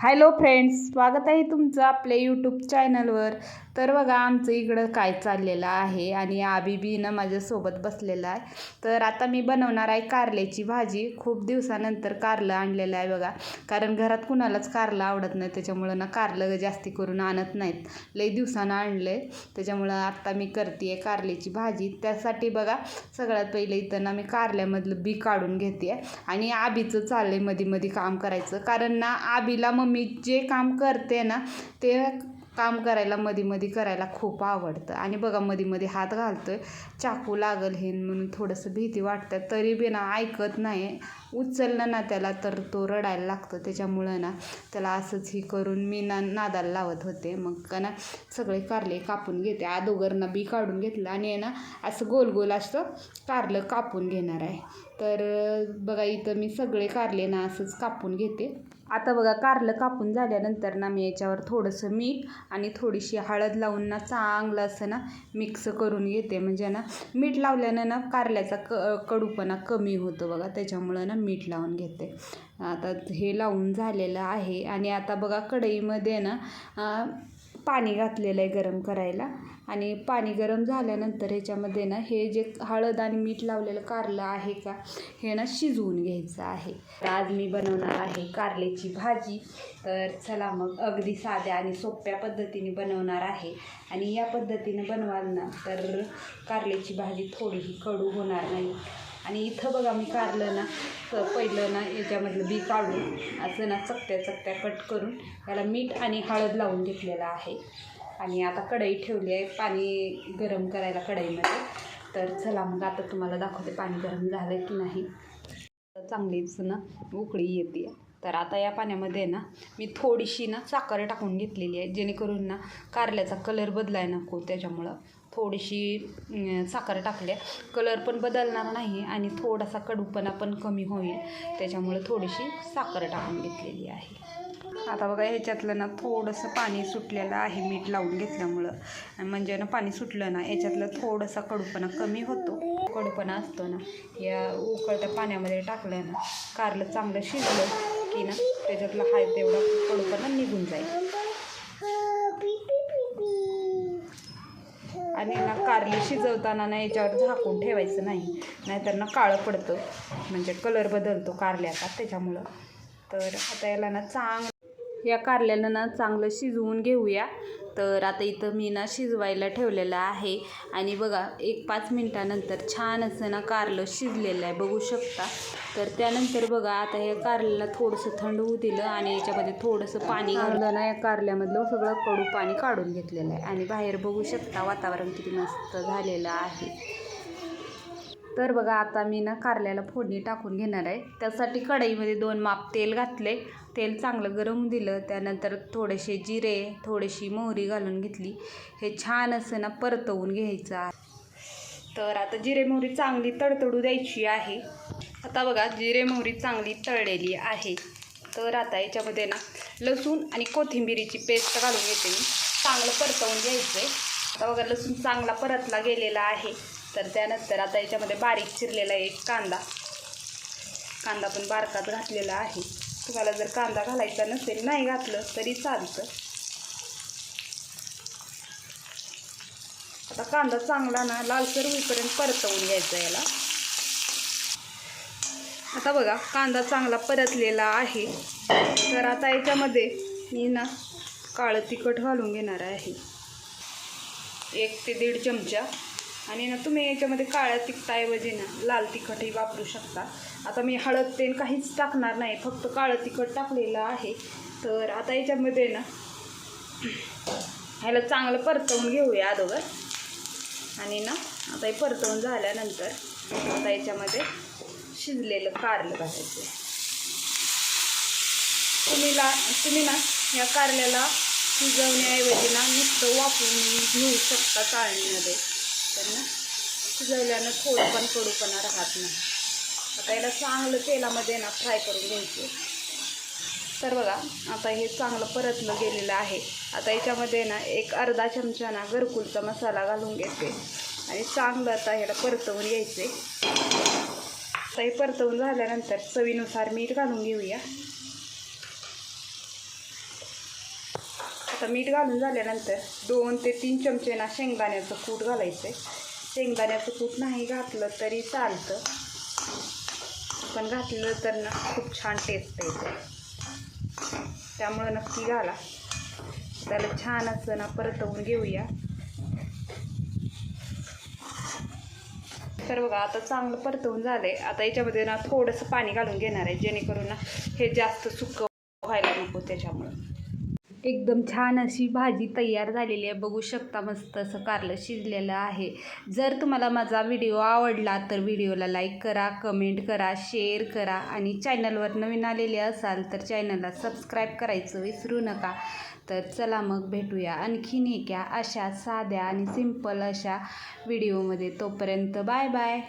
Hello friends स्वागत आहे तुमचं आपल्या यूट्यूब चॅनलवर तर बघा आमचं इकडं काय चाललेलं आहे आणि आबी माझ्यासोबत बसलेलं आहे. तर आता मी बनवणार आहे कारल्याची भाजी. खूप दिवसानंतर कारलं आणलेलं आहे बघा. कारण घरात कुणालाच कारलं आवडत नाही त्याच्यामुळं ना कारलं जास्ती करून आणत नाहीत. लई दिवसानं आणलं आहे त्याच्यामुळं आत्ता मी करते आहे कारल्याची भाजी. त्यासाठी बघा सगळ्यात पहिले इथं ना मी कारल्यामधलं बी काढून घेते आणि आबीचं चाललं आहे मध्ये मध्ये काम करायचं. कारण ना आबीला मम्मी मी जे काम करते ना ते काम करायला मध्ये मध्ये करायला खूप आवडतं. आणि बघा मध्ये मध्ये हात घालतोय चाकू लागल हे म्हणून थोडंसं भीती वाटतं. तरी बी ना ऐकत नाही. उचललं ना त्याला तर तो रडायला लागतो. त्याच्यामुळं ना त्याला असंच ही करून मी ना नादाला लावत होते. मग का ना सगळे कारले कापून घेते. अगोदर ना बी काढून घेतलं. आणि आहे ना असं गोल गोल असं कारलं कापून घेणार आहे. तर बघा इथं मी सगळे कारले ना असंच कापून घेते. आता बघा कारलं कापून झाल्यानंतर ना मी याच्यावर थोडंसं मीठ आणि थोडीशी हळद लावून ना चांगलं असं ना मिक्स करून घेते. म्हणजे ना मीठ लावल्यानं ना कारल्याचा क कडूपणा कमी होतो बघा. त्याच्यामुळं ना मीठ लावून घेते. आता हे लावून झालेलं आहे. आणि आता बघा कढईमध्ये ना पाणी घातलेलं आहे गरम करायला. आणि पाणी गरम झाल्यानंतर ह्याच्यामध्ये ना हे जे हळद आणि मीठ लावलेलं कारलं आहे का हे ना शिजवून घ्यायचं आहे. आज मी बनवणार आहे कारल्याची भाजी. तर चला मग अगदी साध्या आणि सोप्या पद्धतीने बनवणार आहे. आणि या पद्धतीने बनवाल ना तर कारल्याची भाजी थोडीही कडू होणार नाही. आणि इथं बघा मी कारलं ना पहिलं ना याच्यामधलं बी काढून असं ना चकत्या चकत्या कट करून त्याला मीठ आणि हळद लावून घेतलेलं आहे. आणि आता कढई ठेवली आहे पाणी गरम करायला कढईमध्ये. तर चला मग आता तुम्हाला दाखवते पाणी गरम झालं की नाही. तर चांगलीच ना उकळी येते. तर आता या पाण्यामध्ये ना मी थोडीशी ना साखर टाकून घेतलेली आहे जेणेकरून ना कारल्याचा कलर बदलाय नको त्याच्यामुळं. थोडीशी साखर टाकल्या कलर पण बदलणार नाही आणि थोडासा कडूपणा पण कमी होईल. त्याच्यामुळं थोडीशी साखर टाकून घेतलेली आहे. आता बघा ह्याच्यातलं ना थोडंसं पाणी सुटलेलं आहे मीठ लावून घेतल्यामुळं. म्हणजे ना पाणी सुटलं ना याच्यातलं थोडासा कडूपणा कमी होतो. कडूपणा असतो ना या उकळत्या पाण्यामध्ये टाकलं ना कारलं चांगलं शिजलं की ना त्याच्यातलं हाय तेवढा कडूपणा निघून जाईल. आणि ना कारली शिजवताना ना याच्यावर झाकून ठेवायचं नाही नाहीतर ना काळं पडतं. म्हणजे कलर बदलतो कारल्याचा त्याच्यामुळं. तर आता याला ना चांग या कारल्याला ना चांगलं शिजवून घेऊया. तर आता इथं मी ना शिजवायला ठेवलेलं आहे. आणि बघा एक पाच मिनटानंतर छान असं ना कारलं शिजलेलं आहे. बघू शकता. तर त्यानंतर बघा आता या कारल्याला थोडंसं थंड होऊ दिलं आणि याच्यामध्ये थोडंसं पाणी घालून ना या कारल्यामधलं सगळं कडू पाणी काढून घेतलेलं आहे. आणि बाहेर बघू शकता वातावरण किती मस्त झालेलं आहे. तर बघा आता मी ना कारल्याला फोडणी टाकून घेणार आहे. त्यासाठी कढईमध्ये दोन माप तेल घातले तेल चांगलं गरम दिलं त्यानंतर थोडेसे जिरे थोडीशी मोहरी घालून घेतली. हे छान असं ना परतवून घ्यायचं आहे. तर आता जिरे मोहरी चांगली तडतडू द्यायची आहे. आता बघा जिरे मोहरी चांगली तळलेली आहे. तर आता याच्यामध्ये ना लसूण आणि कोथिंबिरीची पेस्ट घालून घेते मी. चांगलं परतवून घ्यायचं आहे आता बघा लसूण चांगला परतला गेलेला आहे. तर त्यानंतर आता याच्यामध्ये बारीक चिरलेला एक कांदा. कांदा पण बारकात घातलेला आहे. तुम्हाला जर कांदा घालायचा नसेल नाही घातलं तरी चालतं. आता कांदा चांगला ना लालसर होईपर्यंत परतवून घ्यायचा याला. आता बघा कांदा चांगला परतलेला आहे. तर आता याच्यामध्ये मी ना काळं तिखट घालून घेणार आहे. एक ते दीड चमचा. आणि ना तुम्ही याच्यामध्ये काळ्या तिखटाऐवजी ना लाल तिखटही वापरू शकता. आता मी हळद तेल काहीच टाकणार नाही फक्त काळं तिखट टाकलेलं आहे. तर आता याच्यामध्ये ना ह्याला चांगलं परतवून घेऊया अगोदर. आणि ना आता हे परतवून झाल्यानंतर आता याच्यामध्ये शिजलेलं कारलं घालायचं. तुम्ही ला तुम्ही ना या कारल्याला शिजवण्याऐवजी ना नुसतं वापरून घेऊ शकता चाळणीमध्ये. तर शिजवल्यानं खोड पण कडूपणा राहत नाही. आता याला चांगलं तेलामध्ये ना फ्राय करून घ्यायचं. तर बघा आता हे चांगलं परतलं गेलेलं आहे. आता याच्यामध्ये ना एक अर्धा चमचा ना घरकुलचा मसाला घालून घेते. आणि चांगलं आता ह्याला परतवून घ्यायचे. आता हे परतवून झाल्यानंतर चवीनुसार मीठ घालून घेऊया. आता मीठ घालून झाल्यानंतर दोन ते तीन चमचे ना शेंगदाण्याचं कूट घालायचं आहे शेंगदाण्याचं कूट नाही घातलं तरी चालतं. पण घातलं तर ना खूप छान टेस्ट येते. त्यामुळं नक्की घाला. त्याला छान असं ना परतवून घेऊया. तर बघा आता चांगलं परतवून झालंय. आता याच्यामध्ये ना थोडंसं पाणी घालून घेणार आहे. जेणेकरून ना हे जास्त सुकं व्हायला नको त्याच्यामुळं. एकदम छान अशी भाजी तयार झालेली आहे. बघू शकता मस्त असं कारलं शिजलेलं आहे. जर तुम्हाला माझा व्हिडिओ आवडला तर व्हिडिओला लाईक करा कमेंट करा शेअर करा आणि चॅनलवर नवीन आलेले असाल तर चॅनलला सबस्क्राईब करायचं विसरू नका. तर चला मग भेटूया आणखीन एका अशा साध्या आणि सिंपल अशा व्हिडिओमध्ये. तोपर्यंत बाय बाय.